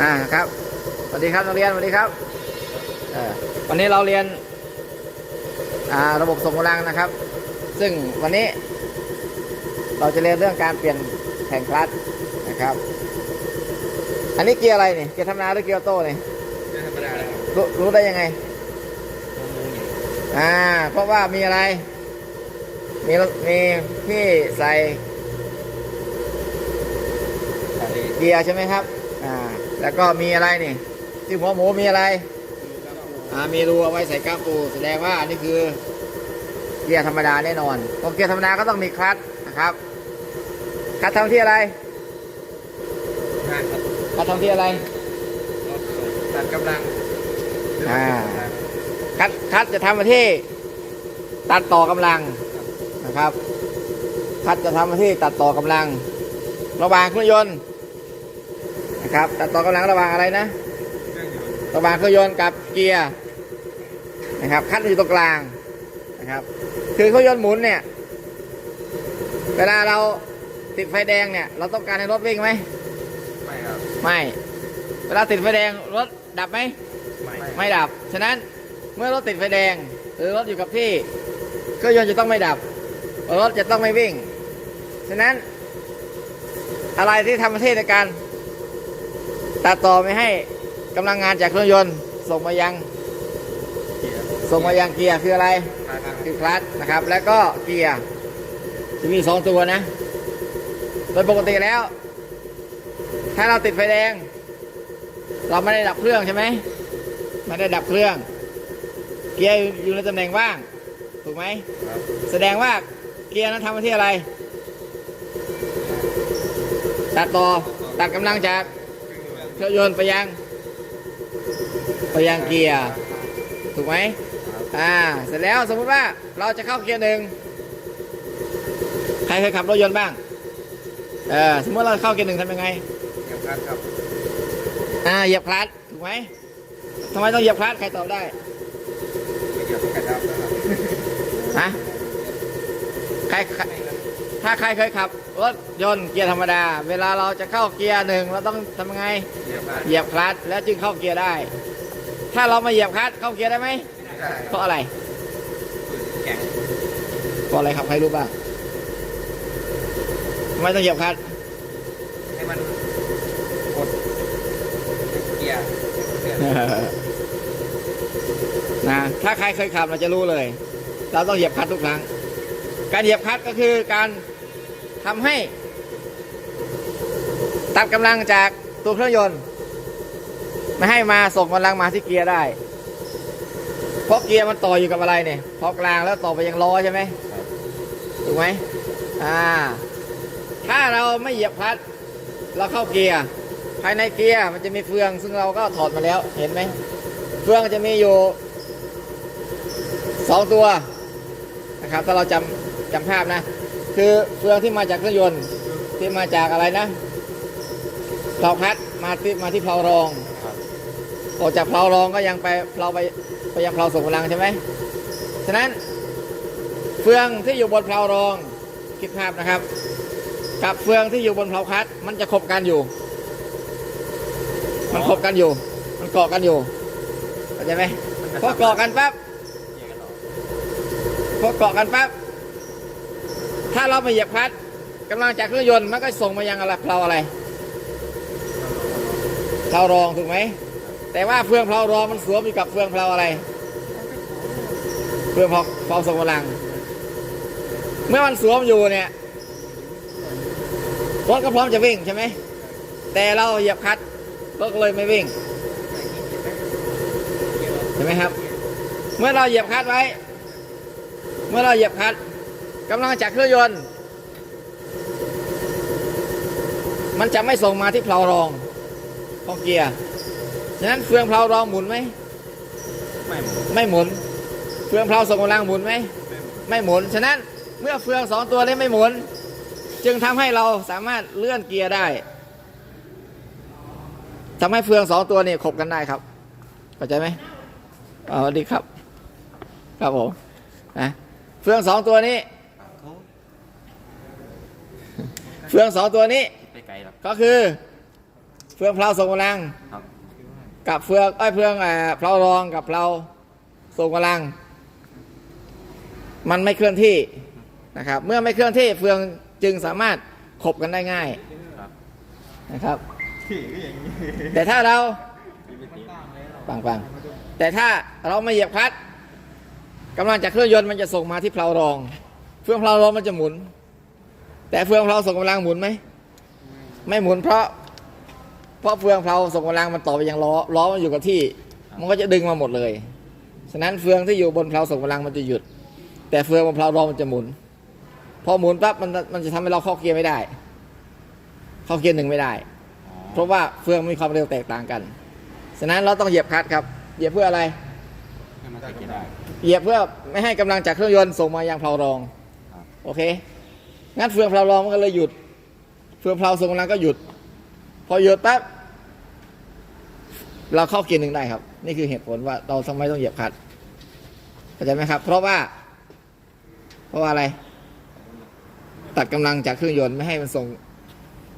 อ่าครับสวัสดีครับนักเรียนสวัสดีครับเอ่อวันนี้เราเรียนอ่าระบบส่งกำลังนะครับ ซึ่งวันนี้ เราจะเรียนเรื่องการเปลี่ยนแผงคลัตช์นะครับ อันนี้เกียร์อะไรนี่เกียร์ธรรมดาหรือเกียร์ออโต้นี่ไม่ธรรมดาแล้วครับรู้รู้ได้ยังไงงงๆอยู่อ่าเพราะว่ามีอะไร มีรถมีที่ใส่ใส่เกียร์ใช่ไหมครับ อ่า แล้วก็มีอะไรนี่ ที่หัวหมูมีอะไร อ่ามีรูเอาไว้ใส่ก้ามปูแสดงว่าอันนี้คือเกียร์ธรรมดาแน่นอนเพราะเกียร์ธรรมดาก็ต้องมีคลัตช์นะครับคลัตช์ทำที่อะไรงานครับคลัตช์ทำที่อะไรรถส่งตัดกำลังหรืว่อ่าตัดกำลังคลัตช์คลัตช์จะทำมาที่ตัดต่อกำลังนะครับคลัตช์จะทำมาที่ตัดต่อกำลัง ระหว่างเครื่องยนต์นะ ครับ ตัดต่อกำลังระหว่างอะไรนะเครื่องยนต์ระหว่างเครื่องยนต์กับเกียร์นะครับ คัดอยู่ตรงกลางนะครับ คือเครื่องยนต์หมุนเนี่ย เวลาเราติดไฟแดงเนี่ย เราต้องการให้รถวิ่งไหมไม่ครับ ไม่ เวลาติดไฟแดงรถดับไหมไม่ไม่ดับ ฉะนั้นเมื่อรถติดไฟแดง หรือรถอยู่กับที่เครื่องยนต์จะต้องไม่ดับ รถจะต้องไม่วิ่ง ฉะนั้นอะไรที่ทำหน้าที่ในการ ตัดต่อไม่ให้กำลังงานจากเครื่องยนต์ ส่งมายัง ส่งมายังเกียร์คืออะไรคือคลัตช์นะครับ แล้วก็เกียร์จะมีสองตัวนะ โดยปกติแล้ว ถ้าเราติดไฟแดง เราไม่ได้ดับเครื่องใช่ไหมไม่ได้ดับเครื่อง เกียร์อยู่ในตำแหน่งว่าง ถูกไหมแสดงว่าเกียร์นั้นทำหน้าที่อะไร ตัดต่อตัดกำลังจาก เครื่องยนต์เครื่องยนต์ไปยัง ไปยังเกียร์ ถูกไหมครับอ่า เสร็จแล้วสมมุติว่าเราจะเข้าเกียร์หนึ่งใครเคยขับรถยนต์บ้าง เออ สมมติเราเข้าเกียร์หนึ่งทำยังไงเกี่ยวกันครับ อ่า เหยียบคลัตช์ถูกไหมทำไมต้องเหยียบคลัตช์ใครตอบได้ไม่เกี่ยวกับกระดับนะครับฮะใครใคร ถ้าใครเคยขับรถยนต์เกียร์ธรรมดา เวลาเราจะเข้าเกียร์หนึ่งเราต้องทำยังไงเกี่ยวกันเหยียบคลัตช์แล้วจึงเข้าเกียร์ได้ ถ้าเราไม่เหยียบคลัตช์เข้าเกียร์ได้ไหมไม่ได้เพราะอะไรแข็งเพราะอะไรครับใครรู้บ้างทำไมต้องเหยียบคลัตช์ให้มันกดเกียร์เกียร์นะถ้าใครเคยขับเราจะรู้เลย เราต้องเหยียบคลัตช์ทุกครั้ง การเหยียบคลัตช์ก็คือการทำให้ ตัดกำลังจากตัวเครื่องยนต์ไม่ให้มาส่งกำลังมาที่เกียร์ได้ เพราะเกียร์มันต่ออยู่กับอะไรเนี่ยพอกลางแล้วต่อไปยังล้อใช่ไหมถูกไหมอ่า ถ้าเราไม่เหยียบคลัตช์เราเข้าเกียร์ภายในเกียร์มันจะมีเฟือง ซึ่งเราก็ถอดมาแล้วเห็นไหมเฟืองจะมีอยู่สองตัวนะครับถ้าเราจำ จำภาพนะ คือเฟืองที่มาจากเครื่องยนต์ที่มาจากอะไรนะเพลาพัดมาที่มาที่เพลารองออกจากเพลารองก็ยังไปเพลาไปไปยังเพลาส่งพลังใช่ไหมฉะนั้นเฟืองที่อยู่บนเพลารองคิดภาพนะครับ กับเฟืองที่อยู่บนเพลาพัดมันจะขบกันอยู่ มันขบกันอยู่ มันเกาะกันอยู่เข้าใจไหมพอเกาะกันปั๊บเกียร์กันออกพอเกาะกันปั๊บ ถ้าเราไม่เหยียบคลัตช์กำลังจากเครื่องยนต์มันก็ส่งมายังอะไรเพลาอะไรเพลารองถูกไหมแต่ว่าเฟืองเพลารองมันสวมอยู่กับเฟืองเพลาอะไรเพื่อพอพอส่งกำลัง เมื่อมันสวมอยู่เนี่ยรถก็พร้อมจะวิ่งใช่ไหมแต่เราเหยียบคลัตช์รถก็เลยไม่วิ่งเห็นไหมครับ เมื่อเราเหยียบคลัตช์ไว้ เมื่อเราเหยียบคลัตช์ กำลังจากเครื่องยนต์ มันจะไม่ส่งมาที่เพลารองของเกียร์ฉะนั้นเฟืองเพลารองหมุนไหมไม่หมดไม่หมุน เฟืองเพลาส่งกำลังหมุนไหมไม่หมดไม่หมุน ฉะนั้นเมื่อเฟืองสองตัวนี้ไม่หมุน จึงทำให้เราสามารถเลื่อนเกียร์ได้ทำให้เฟืองสองตัวนี้ขบกันได้ครับเข้าใจไหมอ๋อสวัสดีครับ ครับผมนะเฟืองสองตัวนี้ เฟืองสองตัวนี้ไปไกลแล้วก็คือ เฟืองเพลาส่งกำลังครับ กับเฟืองไอ้ยเฟืองเอ่อเพลารองกับเพลาส่งกำลัง มันไม่เคลื่อนที่นะครับ เมื่อไม่เคลื่อนที่เฟืองจึงสามารถขบกันได้ง่ายครับ นะครับที่ก็อย่างนี้แต่ถ้าเรามันต่างเลยเหรอฟังฟังแต่ถ้าเราไม่เหยียบคลัตช์กำลังจากเครื่องยนต์มันจะส่งมาที่เพลารองเฟืองเพลารองมันจะหมุน แต่เฟืองเพลาส่งกำลังหมุนไหม ไม่หมุนเพราะ เพราะเฟืองเพลาส่งกำลังมันต่อไปยังล้อล้อมันอยู่กับที่ มันก็จะดึงมาหมดเลย ฉะนั้นเฟืองที่อยู่บนเพลาส่งกำลังมันจะหยุด แต่เฟืองบนเพลารองมันจะหมุน พอหมุนปั๊บมันมันจะทำให้เราเข้าเกียร์ไม่ได้ เข้าเกียร์หนึ่งไม่ได้ เพราะว่าเฟืองมีความเร็วแตกต่างกัน ฉะนั้นเราต้องเหยียบคลัตช์ครับ เหยียบเพื่ออะไรให้มันติดกันได้เหยียบเพื่อไม่ให้กำลังจากเครื่องยนต์ส่งมายังเพลารองครับโอเค งั้นเฟืองเพลารองมันก็เลยหยุด เฟืองเพลาส่งกำลังก็หยุด พอหยุดปั๊บเราเข้าเกียร์หนึ่งได้ครับ นี่คือเหตุผลว่าเราทำไมต้องเหยียบคัตเข้าใจไหมครับ เพราะว่า เพราะว่าอะไร ตัดกำลังจากเครื่องยนต์ไม่ให้มันส่ง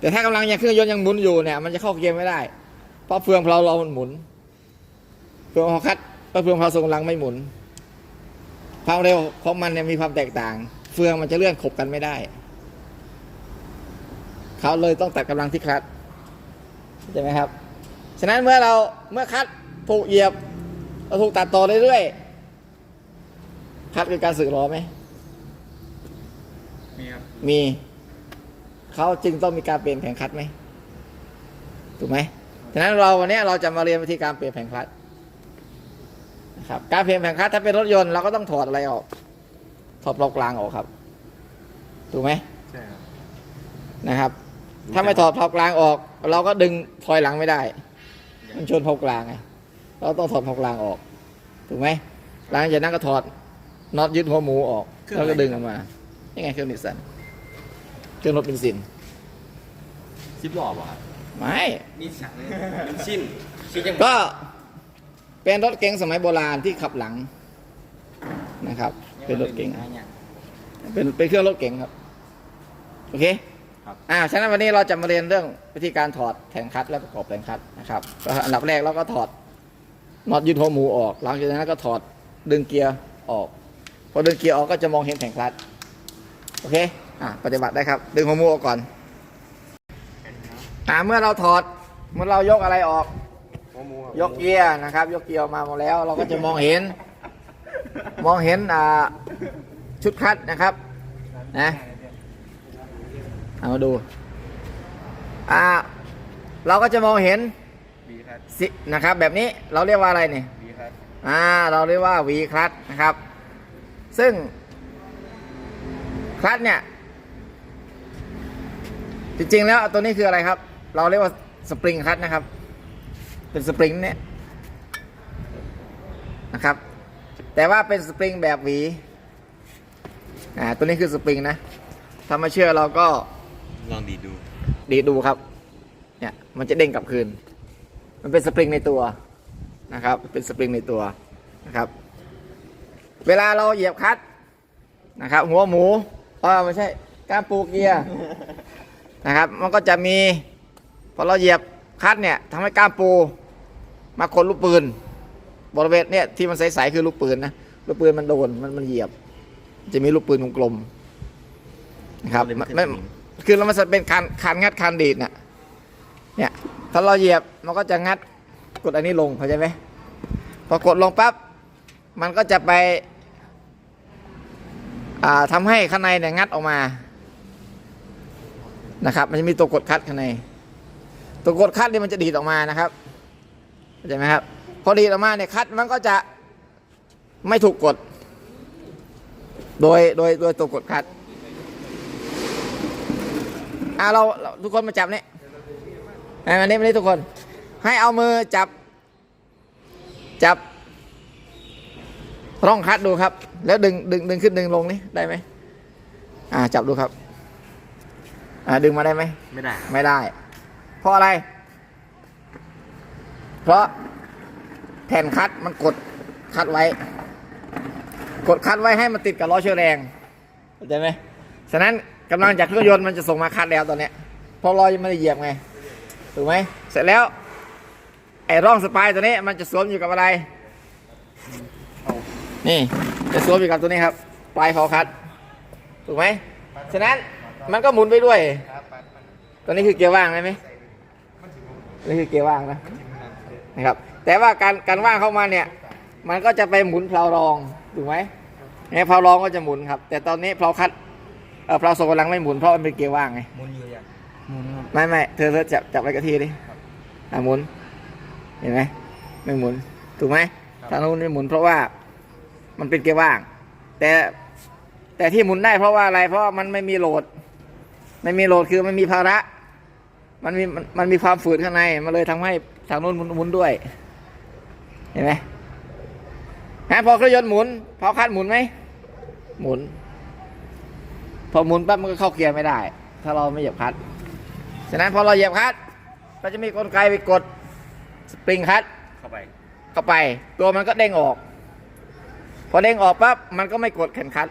แต่ถ้ากำลังจากเครื่องยนต์ยังหมุนอยู่เนี่ย มันจะเข้าเกียร์ไม่ได้ เพราะเฟืองเพลารองมันหมุน เฟืองพอคัดก็เฟืองเพลาส่งกำลังไม่หมุนความเร็วของมันเนี่ยมีความแตกต่าง เฟืองมันจะเลื่อนขบกันไม่ได้ เขาเลยต้องตัดกำลังที่คลัตช์ใช่ไหมครับ ฉะนั้นเมื่อเราเมื่อคลัตช์ถูกเหยียบเราถูกตัดต่อเรื่อยๆคลัตช์คือการสึกล้อไหมมีครับมีเขาจึงต้องมีการเปลี่ยนแผงคลัตช์ไหมถูกไหมฉะนั้นเราวันนี้เราจะมาเรียนวิธีการเปลี่ยนแผงคลัตช์นะครับการเปลี่ยนแผงคลัตช์ถ้าเป็นรถยนต์เราก็ต้องถอดอะไรออก ถอดปลอกกลางออกครับ ถูกไหมใช่ครับนะครับ ถ้าไม่ถอดเพลากลางออก เราก็ดึงถอยหลังไม่ได้ มันชนเพลากลางไงเราต้องถอดเพลากลางออก ถูกไหมหลังจากนั้นก็ถอดน็อตยึดหัวหมูออก แล้วก็ดึงออกมายังไงเครื่องนิสสันเครื่องรถเป็นสินซิปหลอบอะครับไม่มีสังเป็นชิ้นชิ้นยังก็เป็นรถเก๋งสมัยโบราณที่ขับหลังนะครับ เป็นรถเก๋งเนี่ยเป็นเป็นเครื่องรถเก๋งครับ โอเค ครับ อ่าฉะนั้นวันนี้เราจะมาเรียนเรื่องวิธีการถอดแผงคลัตช์และประกอบแผงคลัตช์นะครับก็อันดับแรกเราก็ถอดน็อตยึดหัวหมูออก หลังจากนั้นก็ถอดดึงเกียร์ออก พอดึงเกียร์ออกก็จะมองเห็นแผงคลัตช์โอเค อ่าปฏิบัติได้ครับ ดึงหัวหมูออกก่อน อ่าเมื่อเราถอดเมื่อเรายกอะไรออก ยกเกียร์นะครับ ยกเกียร์ออกมาหมดแล้ว เราก็จะมองเห็น มองเห็นอ่าชุดคัดนะครับ นะ เอามาดู อ่า เราก็จะมองเห็นบีครับสินะครับ แบบนี้เราเรียกว่าอะไรเนี่ยบีครับอ่า เราเรียกว่าวีคลัตนะครับ ซึ่งคลัตเนี่ย จริงๆแล้วตัวนี้คืออะไรครับ เราเรียกว่าสปริงคลัตนะครับ เป็นสปริงเนี่ยนะครับ แต่ว่าเป็นสปริงแบบหวี อ่า ตัวนี้คือสปริงนะถ้าไม่เชื่อเราก็ ลองดีดดู ดีดดูครับ เนี่ยมันจะเด้งกลับคืน มันเป็นสปริงในตัวนะครับ เป็นสปริงในตัวนะครับ เวลาเราเหยียบคลัตช์นะครับ หัวหมูเออไม่ใช่ก้ามปูเกียร์นะครับ มันก็จะมีพอเราเหยียบคลัตช์เนี่ยทำให้ก้ามปูมาคนลูกปืน บริเวณเนี่ยที่มันใสๆคือลูกปืนนะลูกปืนมันโดนมันมันเหยียบ จะมีลูกปืนวงกลมนะครับเลยไม่ไม่ขึ้นสนิม คือเรามันจะเป็นคานคานงัดคานดีดน่ะเนี่ยถ้าเราเหยียบมันก็จะงัดกดอันนี้ลงเข้าใจไหมพอกดลงปั๊บมันก็จะไปอ่าทำให้ข้างในเนี่ยงัดออกมานะครับ มันจะมีตัวกดคัดข้างใน ตัวกดคัดเนี่ยมันจะดีดออกมานะครับเข้าใจไหมครับพอดีดออกมาเนี่ยคัดมันก็จะไม่ถูกกด โดยโดยโดยตัวกดคัด อ่าเราเราทุกคนมาจับนี่ไอ้มานี่มานี่ทุกคน ให้เอามือจับ จับร่องคัดดูครับ แล้วดึงดึงดึงขึ้นดึงลงนี่ได้ไหมอ่าจับดูครับ อ่าดึงมาได้ไหมไม่ได้ไม่ได้ เพราะอะไร เพราะแผ่นคัดมันกดคัดไว้ กดคัดไว้ให้มันติดกับล้อเชื้อแรงเข้าใจไหมฉะนั้น กำลังจากเครื่องยนต์มันจะส่งมาคัดแล้วตอนเนี้ยเพราะลอยังไม่ได้เหยียบไงถูกไหมเสร็จแล้วไอ้ร่องสปายตัวนี้มันจะสวมอยู่กับอะไร นี่จะสวมอยู่กับตัวนี้ครับ ปลายพอคัดถูกไหมฉะนั้นมันก็หมุนไปด้วยตัวนี้คือเกียร์ว่างใช่ไหมนี่คือเกียร์ว่างนะนะครับ แต่ว่าการการว่างเข้ามาเนี่ย มันก็จะไปหมุนเพลารองถูกไหมเนี่ยเพลารองก็จะหมุนครับ แต่ตอนนี้เพลาคัด เออเพลาส่งกำลังไม่หมุนเพราะมันเป็นเกียร์ว่างไง หมุนอยู่อย่างหมุนครับไม่ไม่เธอเธอจับจับไว้กับที่ดิอะหมุน เห็นไหมไม่หมุน ถูกไหมทางนู้นไม่หมุนเพราะว่ามันเป็นเกียร์ว่าง แต่แต่ที่หมุนได้เพราะว่าอะไร เพราะว่ามันไม่มีโหลด ไม่มีโหลดคือมันมีภาระ มันมีมันมันมีความฝืดข้างใน มันเลยทำให้ทางนู้นหมุนหมุนด้วย เห็นไหมฮะพอเครื่องยนต์หมุนพอคัดหมุนไหมหมุน พอหมุนปั๊บมันก็เข้าเกียร์ไม่ได้ ถ้าเราไม่เหยียบคลัดฉะนั้นพอเราเหยียบคลัดก็จะมีกลไกไปกดสปริงคลัดเข้าไปเข้าไป ตัวมันก็เด้งออก พอเด้งออกปั๊บมันก็ไม่กดแขนคลัด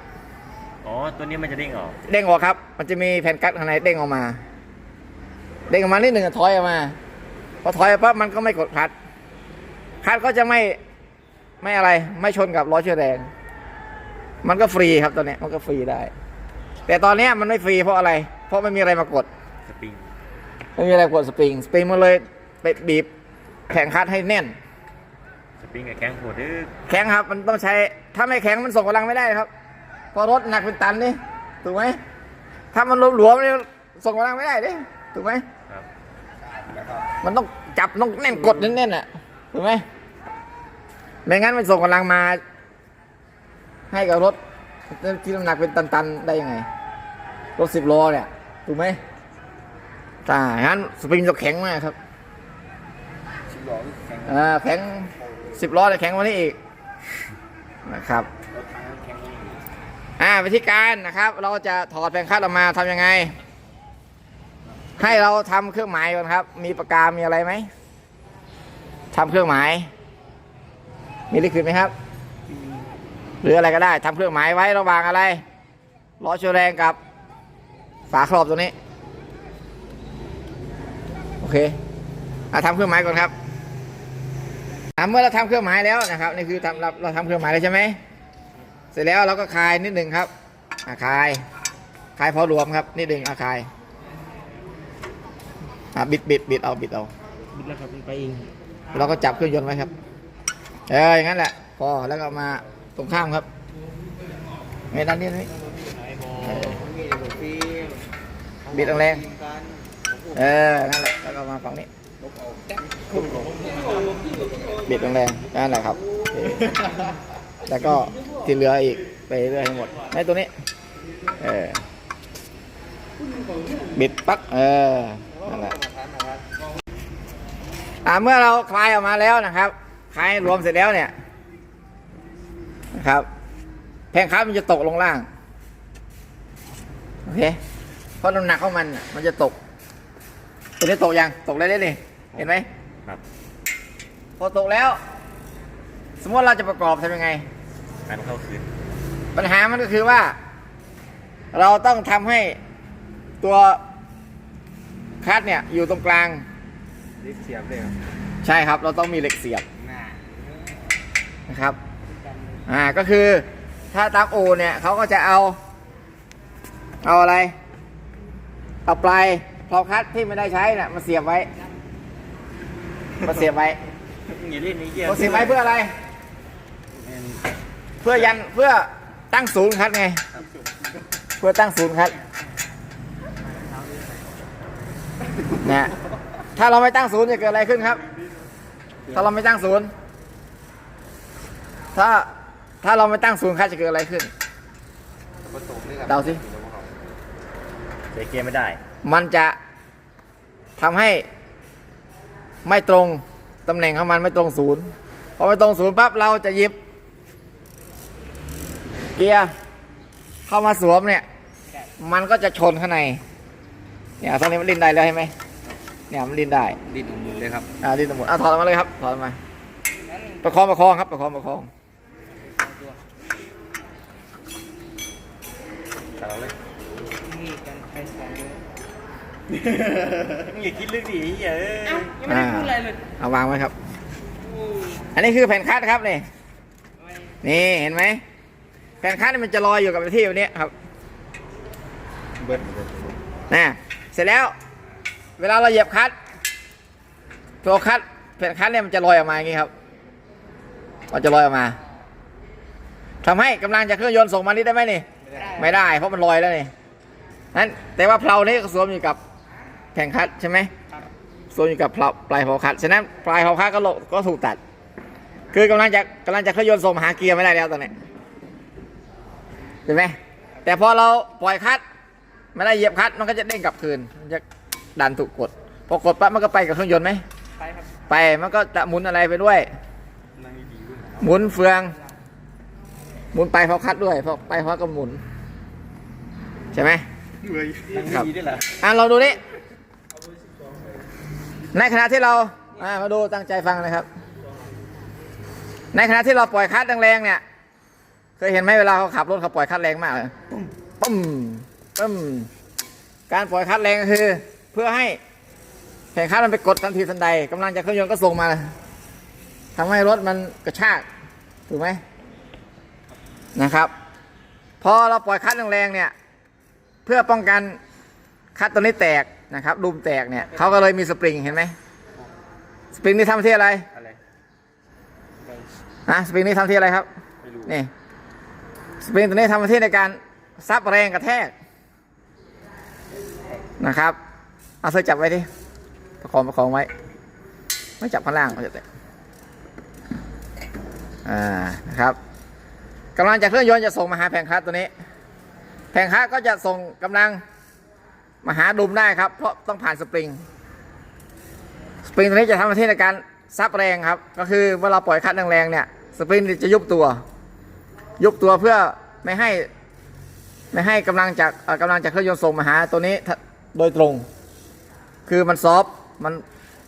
อ๋อตัวนี้มันจะเด้งออกเด้งออกครับ มันจะมีแผ่นคลัดข้างในเด้งออกมา เด้งออกมานิดหนึ่งอะถอยออกมา พอถอยปั๊บมันก็ไม่กดคลัดคลัดก็จะไม่ไม่อะไรไม่ชนกับล้อเชื้อแรงมันก็ฟรีครับตอนนี้มันก็ฟรีได้ แต่ตอนเนี้ยมันไม่ฟรีเพราะอะไร เพราะไม่มีอะไรมากด สปริงไม่มีอะไรกดสปริง สปริงมันเลยไปบีบแข็งคัดให้แน่น สปริงกับแข้งโหดดื้อแข็งครับ มันต้องใช้ ถ้าไม่แข็งมันส่งกำลังไม่ได้ครับ เพอรถหนักเป็นตันนี่ ถูกไหม ถ้ามันหลวมๆนี่ส่งกำลังไม่ได้ดิถูกไหม ครับมันต้องจับต้องแน่นกดแน่นๆอะ ถูกไหม ไม่งั้นมันส่งกำลังมา ให้กับรถที่น้ำหนักเป็นตันๆ ได้ยังไง รถสิบล้อเนี่ยถูกไหมถ้าอย่างนั้นสปริงจะแข็งมากครับสิบล้อแข่งอ่าแข็งสิบล้อจะแข็งกวันนี้อีกนะครับรถถังแข่งนี่อ่าวิธีการนะครับ เราจะถอดแผงคัดออกมาทำยังไง ให้เราทำเครื่องหมายก่อนครับ มีปากกา มีอะไรไหมทำเครื่องหมาย มีลิขิตไหมครับ หรืออะไรก็ได้ทำเครื่องหมายไว้ระหว่างอะไรล้อเชอแรงกับ ฝาครอบตัวนี้ โอเคอะทำเครื่องหมายก่อนครับอะเมื่อเราทำเครื่องหมายแล้วนะครับนี่คือทำเราเราทำเครื่องหมายแล้วใช่ไหมเสร็จแล้วเราก็คลายนิดหนึ่งครับอะคลายคลายพอรวมครับ นิดหนึ่งอะคลายอะบิดบิดบิดเอาบิดเอาบิดแล้วครับไปเองเราก็จับเครื่องยนต์ไว้ครับเอออย่างนั้นแหละพอแล้วก็มาตรงข้ามครับไม่ด้านนี้นี่มีเดี๋ยวพี่ บิดแรงๆเออนั่นแหละแล้วก็มาฝั่งนี้บเอาแจ๊กบิดแรงๆนั่นแหละครับแล้วก็ที่เหลืออีกไปเรื่อยให้หมดในตัวนี้เออบิดปักเออนั่นแหละอ่าเมื่อเราคลายออกมาแล้วนะครับคลายรวมเสร็จแล้วเนี่ยนะครับแผงค้ามันจะตกลงล่าง โอเค เพราะน้ำหนักของมันน่ะมันจะตกตัวนี้ตกยัง ตกได้เลยนี่เห็นไหมครับ พอตกแล้ว สมมติเราจะประกอบทำยังไงการเข้าคืนปัญหามันก็คือว่า เราต้องทำให้ตัวคัดเนี่ยอยู่ตรงกลาง รีบเสียบเลยครับใช่ครับ เราต้องมีเหล็กเสียบหน้านะครับ อ่าก็คือถ้าตามโอเนี่ยเขาก็จะเอา เอาอะไร เอาปลายพอคัดที่ไม่ได้ใช้น่ะมาเสียบไว้ มาเสียบไว้อย่าเล่นนี้เกี่ยมาเสียบไว้เพื่ออะไร เพื่อยันเพื่อตั้งศูนย์คัดไง เพื่อตั้งศูนย์คัดนะถ้าเราไม่ตั้งศูนย์จะเกิดอะไรขึ้นครับ ถ้าเราไม่ตั้งศูนย์ ถ้าถ้าเราไม่ตั้งศูนย์คัดจะเกิดอะไรขึ้นประตูนี่ครับเดาสิ ใช้เกียร์ไม่ได้ มันจะทำให้ไม่ตรงตำแหน่งของมันไม่ตรงศูนย์พอไม่ตรงศูนย์ปั๊บเราจะหยิบ เกียร์เข้ามาสวมเนี่ย มันก็จะชนข้างใน เนี่ยตอนนี้มันลิ้นได้แล้วใช่ไหมเนี่ยมันลิ้นได้ ดินเลยครับ อ่าลิ้นสมุนอะถอดออกมาเลยครับถอดออกมาประคองประคองครับประคองประคองตัดเอาเลย นี่กันไปสองเลย มึงอย่าคิดลึกดิไอ้เหี้ยเอ้ยเอ้ายังไม่ได้พูดอะไรเลยเอาวางไว้ครับโอ้อันนี้คือแผ่นคัดครับนี่ ไม่นี่เห็นไหมแผ่นคัดนี่มันจะลอยอยู่กับที่แบบนี้ครับเบิดนะเสร็จแล้ว เวลาเราเหยียบคัดตัวคัดแผ่นคัดเนี่ยมันจะลอยออกมาอย่างนี้ครับมันจะลอยออกมาทำให้กำลังจากเครื่องยนต์ส่งมานี่ได้ไหมนี่ ไม่ได้ ไม่ได้ เพราะมันลอยแล้วนี่ นั้นแต่ว่าเพลานี่ก็สวมอยู่กับแผ่นคัดใช่ไหมครับสวมอยู่กับเพลาปลายเพลาคัดฉะนั้นปลายเพลาคัดก็โลก็ถูกตัด คือกำลังจะกำลังจะเครื่องยนต์ส่งมาหาเกียร์ไม่ได้แล้วตอนนี้เห็นไหมแต่พอเราปล่อยคัดไม่ได้เหยียบคัดมันก็จะเด้งกลับคืนมันจะดันถูกกดพอกดปั๊บมันก็ไปกับเครื่องยนต์ไหมไปครับไปมันก็จะหมุนอะไรไปด้วยนั่งดีๆด้วยนะหมุนเฟือง หมุนไปเพราะคัดด้วยเพราะไปเพราะก็หมุน ใช่ไหม เฮ้ยนั่งครับดีๆด้วยเหรออะเราดูนี่ในขณะที่เราอ่ามาดูตั้งใจฟังนะครับ ในขณะที่เราปล่อยคัดแรงๆเนี่ย เคยเห็นไหมเวลาเขาขับรถเขาปล่อยคัดแรงมากเลยปุ้มปุ้มการปล่อยคัดแรงก็คือ เพื่อให้แผ่นคัดมันไปกดทันทีทันใดกำลังจากเครื่องยนต์ก็ส่งมาทำให้รถมันกระชากถูกไหมนะครับ พอเราปล่อยคัดแรงๆเนี่ยเพื่อป้องกันคัดตัวนี้แตกนะครับดุมแตกเนี่ยเขาก็เลยมีสปริงเห็นไหมสปริงนี่ทำที่อะไรอะไรนะสปริงนี่ทำที่อะไรครับไม่รู้นี่สปริงตัวนี้ทำหน้าที่ในการซับแรงกระแทกนะครับเอาเสื้อจับไว้ดิประคองประคองไว้ ไม่จับข้างล่างมันจะแตกอ่านะครับกำลังจากเครื่องยนต์จะส่งมาหาแผงคลัตช์ตัวนี้ แผงคลัตช์ก็จะส่งกำลังมาหาดุมได้ครับ เพราะต้องผ่านสปริง สปริงตัวนี้จะทำหน้าที่ในการซับแรงครับ ก็คือเวลาปล่อยคลัตช์แรงๆเนี่ย สปริงจะยุบตัว ยุบตัวเพื่อไม่ให้ไม่ให้กำลังจากเอ่อกำลังจากเครื่องยนต์ส่งมาหาตัวนี้โดยตรง คือมันซอฟมัน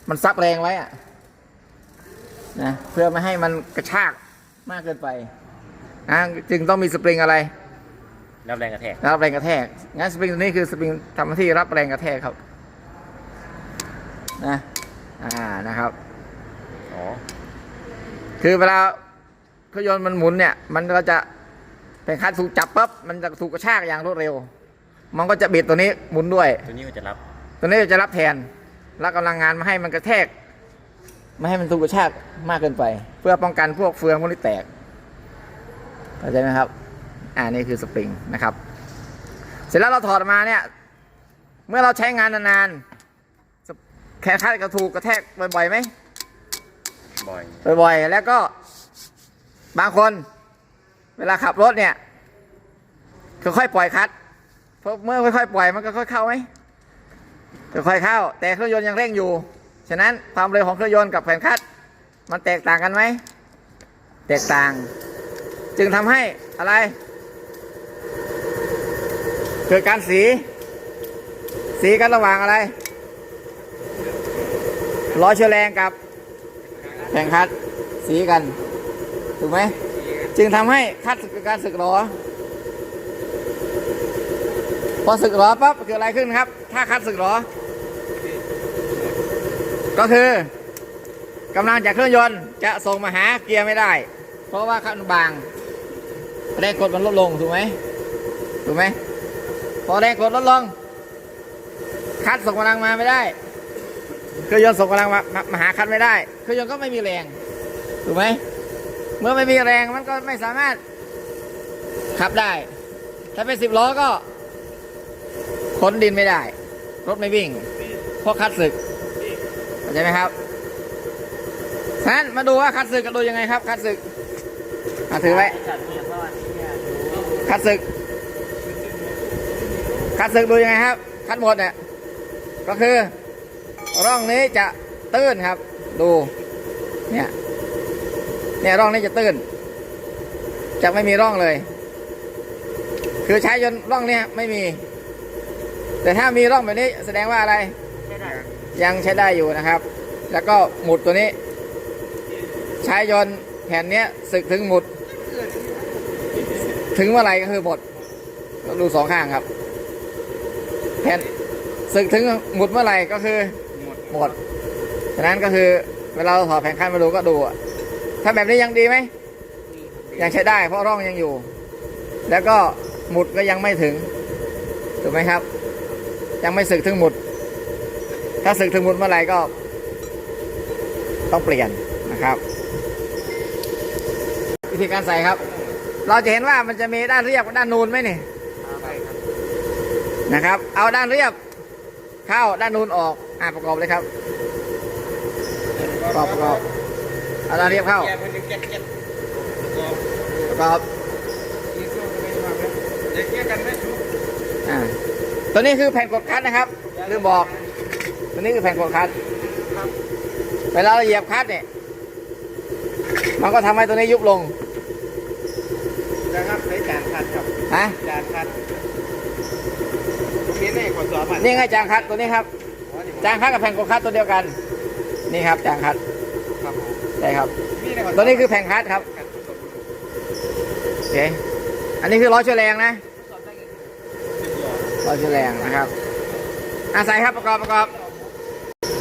มันซับแรงไว้อะนะเพื่อไม่ให้มันกระชากมากเกินไปนะจึงต้องมีสปริงอะไร รับแรงกระแทก รับแรงกระแทก งั้นสปริงตัวนี้คือสปริงทำหน้าที่รับแรงกระแทกครับ นะ อ่า นะครับ อ๋อ คือเวลาเครื่องยนต์มันหมุนเนี่ย มันก็จะเป็นคันถูกจับปั๊บ มันจะถูกกระชากอย่างรวดเร็ว มันก็จะบิดตัวนี้หมุนด้วย ตัวนี้มันจะรับ ตัวนี้จะรับแทนรับกำลังงานมาให้มันกระแทก ไม่ให้มันถูกกระชากมากเกินไป เพื่อป้องกันพวกเฟืองพวกนี้แตก เข้าใจไหมครับ อ่านี่คือสปริงนะครับ เสร็จแล้วเราถอดออกมาเนี่ยเมื่อเราใช้งานนานๆสปแค่คัดกระถูกกระแทกบ่อยๆไหมบ่อยบ่อยๆแล้วก็บางคน เวลาขับรถเนี่ยค่อยๆปล่อยคลัดเพราะเมื่อค่อยๆปล่อยมันก็ค่อยเข้าไหมค่อยๆเข้า แต่เครื่องยนต์ยังเร่งอยู่ฉะนั้นความเร็วของเครื่องยนต์กับแผ่นคลัดมันแตกต่างกันไหมแตกต่าง จึงทำให้อะไร เกิดการสี สีกันระหว่างอะไรล้อเชื้อแรงกับแข่งคัดสีกัน ถูกไหม จึงทำให้คัดเกิดการสึกหรอพอสึกหรอปั๊บเกิดอะไรขึ้นครับ ถ้าคัดสึกหรอก็คือกำลังจากเครื่องยนต์จะส่งมาหาเกียร์ไม่ได้ เพราะว่าคันบางแรงกดมันลดลงถูกไหม ถูกไหม พอแรงกดลดลง คัดส่งกำลังมาไม่ได้เครื่องยนต์ส่งกำลังมามามาหาคันไม่ได้เครื่องยนต์ก็ไม่มีแรงถูกไหมเมื่อไม่มีแรงมันก็ไม่สามารถขับได้ ถ้าเป็นสิบล้อก็ขนดินไม่ได้ รถไม่วิ่งเพราะคัดศึกเข้าใจไหมครับฉะนั้นมาดูว่าคัดศึกกันดูยังไงครับ คัดศึกถือไว้คัดศึก คัดศึกดูยังไงครับ คัดหมดเนี่ยก็คือ ร่องนี้จะตื้นครับ ดู เนี่ย เนี่ยร่องนี้จะตื้น จะไม่มีร่องเลย คือใช้จนร่องเนี้ยไม่มี แต่ถ้ามีร่องแบบนี้แสดงว่าอะไร ยังใช้ได้อยู่นะครับ แล้วก็หมุดตัวนี้ ใช้จนแผ่นเนี้ยสึกถึงหมุด ถึงเมื่อไหร่ก็คือหมดก็ดูสองข้างครับ แผ่นสึกถึงหมุดเมื่อไหร่ก็คือหมดดฉะนั้นก็คือเวลาเราถอดแผงคันมาดูก็ดูอะถ้าแบบนี้ยังดีไหมยังใช้ได้ เพราะร่องยังอยู่ แล้วก็หมุดก็ยังไม่ถึงถูกไหมครับ ยังไม่สึกถึงหมุด ถ้าสึกถึงหมุดเมื่อไหร่ก็ ต้องเปลี่ยนนะครับ วิธีการใส่ครับ เราจะเห็นว่ามันจะมีด้านเรียบกับด้านนูนไหมนี่ใช่ครับ นะครับ เอาด้านเรียบ เข้าด้านนูนออก อ่าประกอบเลยครับ ประกอบประกอบเอาด้านเรียบเข้าแกมันจะแก๊สแก๊สกรอบประกอบอีกช่วงก็ไม่ว่าไหมเด็กแยกกันไหมชุบอ่าตัวนี้คือแผ่นกดคัดนะครับลืมบอก ตัวนี้คือแผ่นกดคัดครับเวลาเราเหยียบคัดเนี่ย มันก็ทำให้ตัวนี้ยุบลงนะครับใช้จานคัดครับนะจานคัด เขียนให้ขอสอบอะนี่ไงจางคัดตัวนี้ครับอ๋อนี่ผมจางคัดกับแผ่นกดคัดตัวเดียวกัน นี่ครับจางคัดครับผมใช่ครับ นี่นะขอสบตัวนี้คือแผ่นคัดครับคัดทดสอบดูโอเคอันนี้คือล้อเชื้อแรงนะทดสอบได้ไงล้อเชื้อแรงนะครับอาศัยครับประกอบประกอบ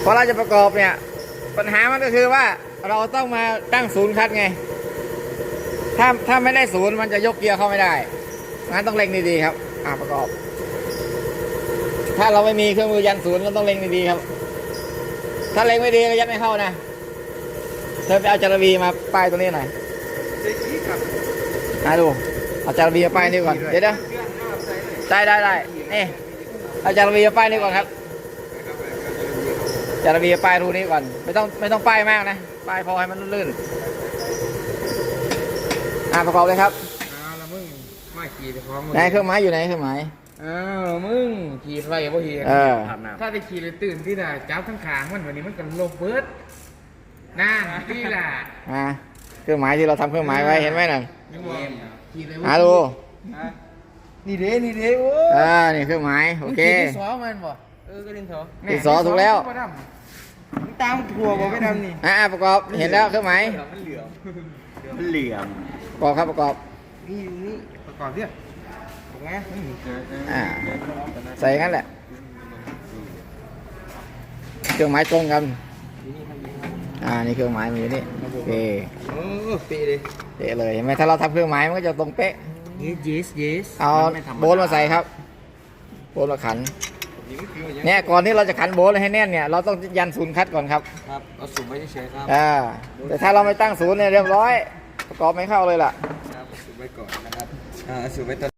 พอเราจะประกอบเนี่ย ปัญหามันก็คือว่าเราต้องมาตั้งศูนย์คัดไง ถ้าถ้าไม่ได้ศูนย์มันจะยกเกียร์เข้าไม่ได้งั้นต้องเล็งดีๆครับ อ่าประกอบ ถ้าเราไม่มีเครื่องมือยันศูนย์เราต้องเล็งดีๆครับ ถ้าเล็งไม่ดีก็ยัดไม่เข้านะ เธอไปเอาจารบีมาป้ายตัวนี้หน่อยเด็กนี่ครับมาดู เอาจารบีมาป้ายนี่ก่อน เดี๋ยวเดี๋ยวเครื่องเอาใส่เลยได้ได้ได้นี่ เอาจารบีมาป้ายนี่ก่อนครับ จารบีป้ายรูนี้ก่อน ไม่ต้องไม่ต้องป้ายมากนะ ป้ายพอให้มันลื่นๆอ่าประกอบเลยครับอ้าวแล้วมึงมาขี่แต่ของมึงไหนเครื่องไม้อยู่ไหนเครื่องไม้ อ้าวแล้วมึงขี่ไรบ่ขี่เออ อาบน้ถ้าได้ขี่เลยตื่นที่น่ะจับข้างขางมันวันนี้มันกันลบเบิดน่าที่ล่ะอ่าเครื่องไม้ที่เราทำเครื่องไม้ไว้เห็นไหมนั่นยังบอกขี่เลยหาดูนี่เด้นี่เด้โอ้อ่านี่เครื่องไม้โอเค มึงขี่ที่สอมันบ่เออก็ดินเถอะดินสอถูกแล้วมึงตามทัวร์บ่ไปดำนี่อ่าประกอบเห็นแล้วเครื่องไม้มันเหลือมำเหลี่ยม ประกอบครับประกอบนี่อยู่นี่ประกอบเนี่ยถูกไหม อ่าใส่อย่างนั้นแหละเครื่องไม้ตรงกันอ่านี่เครื่องไม้มันอยู่นี่โอเคเออปีเลยเป๊ะเลยเห็นไหมถ้าเราทำเครื่องไม้มันก็จะตรงเป๊ะ yes yes yes เอาโบนมาใส่ครับ โบนมาขันเนี่ยก่อนที่เราจะขันโบนให้แน่นเนี่ยเราต้องยันศูนย์คัดก่อนครับครับเอาสุ่มไว้เฉยๆครับอ่าแต่ถ้าเราไม่ตั้งศูนย์เนี่ยเรียบร้อยประกอบไม่เข้าเลยล่ะครับสุ่มไว้ก่อนนะครับอ่าสุ่มไว้ตอน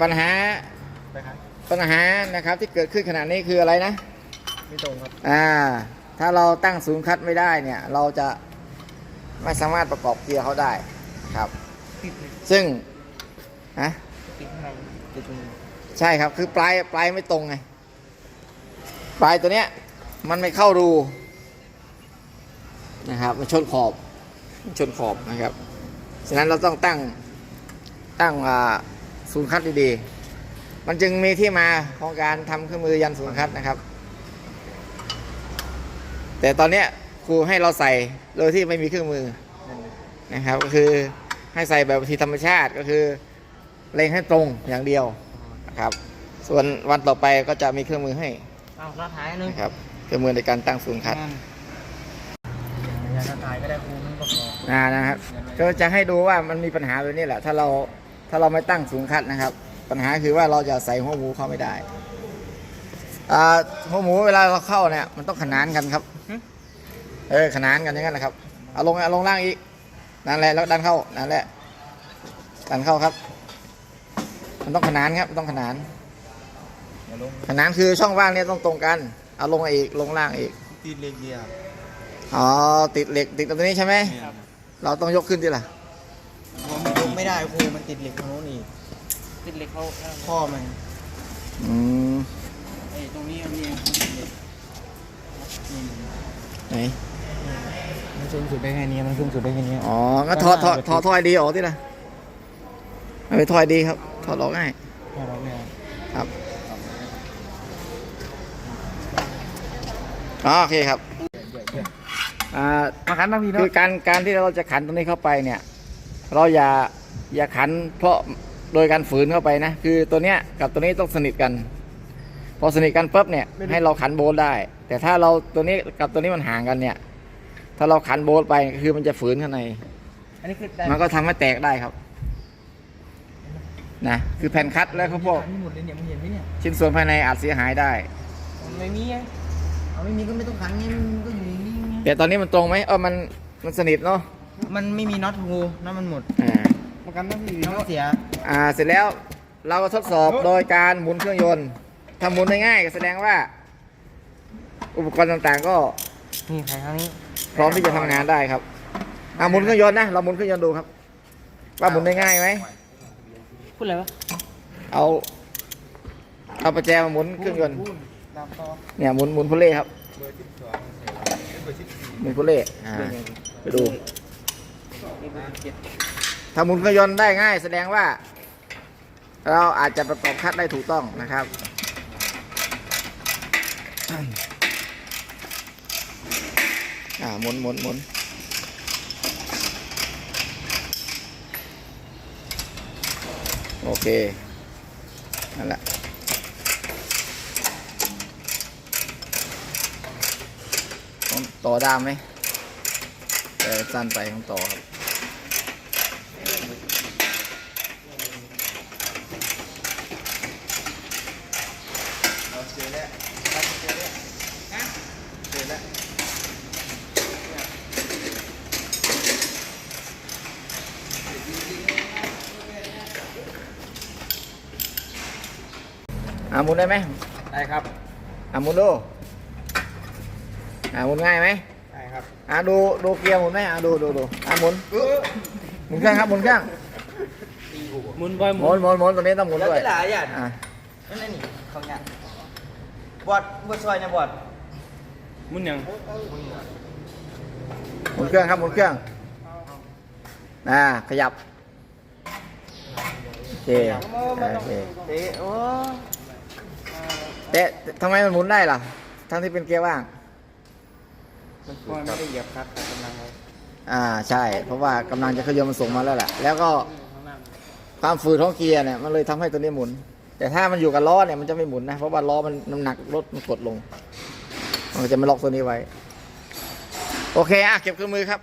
ปัญหาปัญหานะครับที่เกิดขึ้นขณะนี้คืออะไรนะไม่ตรงครับอ่าถ้าเราตั้งศูนย์คัดไม่ได้เนี่ย เราจะไม่สามารถประกอบเกียร์เขาได้ครับติดเลยซึ่งฮะติดข้างในติดตรงนี้ใช่ครับคือปลายปลายไม่ตรงไงปลายตัวเนี้ยมันไม่เข้ารูนะครับมันชนขอบมันชนขอบนะครับฉะนั้นเราต้องตั้งตั้งอ่า ศูนย์คัดดีๆ มันจึงมีที่มาของการทำเครื่องมือยันศูนย์คัดนะครับ แต่ตอนเนี้ยครูให้เราใส่โดยที่ไม่มีเครื่องมือนะครับ ก็คือให้ใส่แบบวิธีธรรมชาติก็คือเล็งให้ตรงอย่างเดียวนะครับ ส่วนวันต่อไปก็จะมีเครื่องมือให้อ้าวรัดท้ายนึงนะครับเครื่องมือในการตั้งศูนย์คัดอยากจะถ่ายก็ได้ครูมันประกอบอ่านะครับก็จะให้ดูว่ามันมีปัญหาแบบนี้แหละ ถ้าเรา ถ้าเราไม่ตั้งศูนย์คัดนะครับ ปัญหาคือว่าเราจะใส่หัวหมูเข้าไม่ได้อ่าหัวหมูเวลาเราเข้าเนี่ยมันต้องขนานกันครับเออขนานกันอย่างนั้นนะครับเอาลงเอาลงล่างอีกนั่นแหละแล้วดันเข้านั่นแหละดันเข้าครับ มันต้องขนานครับต้องขนานขนานคือช่องว่างเนี่ยต้องตรงกัน เอาลงอีกลงล่างอีกติดเล็กเดียวอ๋อติดเหล็กติดตรงนี้ใช่ไหมเราต้องยกขึ้นทีละมันยก ไม่ได้ครูมันติดเหล็กตรงโน้นอีกติดเหล็กเขาข้อมันอืมไอ้ตรงนี้อันนี้ติดเหล็กนี่ไหนมันสูงสุดได้แค่นี้มันสูงสุดได้แค่นี้อ๋อก็ถอดถอดถอดถอยดีออกทีละเอาไปถอยดีครับถอดออกง่ายถอดออกเลยครับอ๋อโอเคครับอ่ามาขันบางทีคืเนาะอการการที่เราจะขันตรงนี้เข้าไปเนี่ย เราอย่า อย่าขันเพราะโดยการฝืนเข้าไปนะ คือตัวเนี้ยกับตัวนี้ต้องสนิทกัน พอสนิทกันปุ๊บเนี่ยให้เราขันโบลต์ได้ แต่ถ้าเราตัวนี้กับตัวนี้มันห่างกันเนี่ย ถ้าเราขันโบลต์ไปคือมันจะฝืนข้างใน อันนี้คือได้มันก็ทำให้แตกได้ครับนะคือแผ่นคัดแล้วก็พวกนี่หมดเลยเนี่ยมึงเห็นไหมเนี่ยชิ้นส่วนภายในอาจเสียหายได้ มันไม่มีไงเอาไม่มีก็ไม่ต้องขันไงมันก็อยู่นิ่งๆไงแต่ตอนนี้มันตรงไหมเออมันมันสนิทเนาะมันไม่มีน็อตฮูน็อตมันหมด อ่า ประกันต้องมีน็อตเสีย อ่าเสร็จแล้วเราก็ทดสอบโดยการหมุนเครื่องยนต์ถ้าหมุนได้ง่ายก็แสดงว่า อุปกรณ์ต่างๆก็นี่ใครครั้งนี้พร้อมที่จะทำงานได้ครับอ่าหมุนเครื่องยนต์นะเราหมุนเครื่องยนต์ดูครับ ว่าหมุนได้ง่ายไหมพูดอะไรวะเอาเอาประแจมาหมุนเครื่องยนต์ดามต่อเนี่ยหมุนหมุนพุเล่ครับหมุนพุเล่อ่าไปดู ถ้าหมุนเครื่องยนต์ได้ง่ายแสดงว่า เราอาจจะประกอบคัดได้ถูกต้องนะครับอ่าหมุนหมุนหมุนโอเค นั่นแหละ ต้องต่อด้ามไหมแต่สั้นไปต้องต่อครับ เจอแล้วเจอแล้วนะเจอแล้ว อ่า หมุนได้ไหมได้ครับอ่าหมุนดูอ่าหมุนง่ายไหมได้ครับอ่าดูดูเกียร์หมุนไหมอ่าดูดูดูอ่าหมุนหมุนเครื่องครับหมุนเครื่องหมุนบ่อยหหมุมุนนหมุนหมุนตัวนี้ต้องหมุนแล้วด้วยที่หลายอย่างอ่านั่นนี่เขาเนี่ยบอดบอดซอยเนี่ยบอดมุนยังหมุนเครื่องครับหมุนเครื่องอ่าขยับโอเคโอเคเตะโอ้ แต่ทำไมมันหมุนได้ล่ะ ทั้งที่เป็นเกียร์ว่าง มันคอยไม่ได้เหยียบครับแต่กำลังไว้อ่าใช่ เพราะว่ากำลังจะเครื่องยนต์มันส่งมาแล้วแหละ แล้วก็ความฝืดของเกียร์เนี่ยมันเลยทำให้ตัวนี้หมุน แต่ถ้ามันอยู่กับล้อเนี่ยมันจะไม่หมุนนะ เพราะว่าล้อมันน้ำหนักรถมันกดลง มันก็จะไม่ล็อกตัวนี้ไว้ โอเคอะเก็บเครื่องมือครับ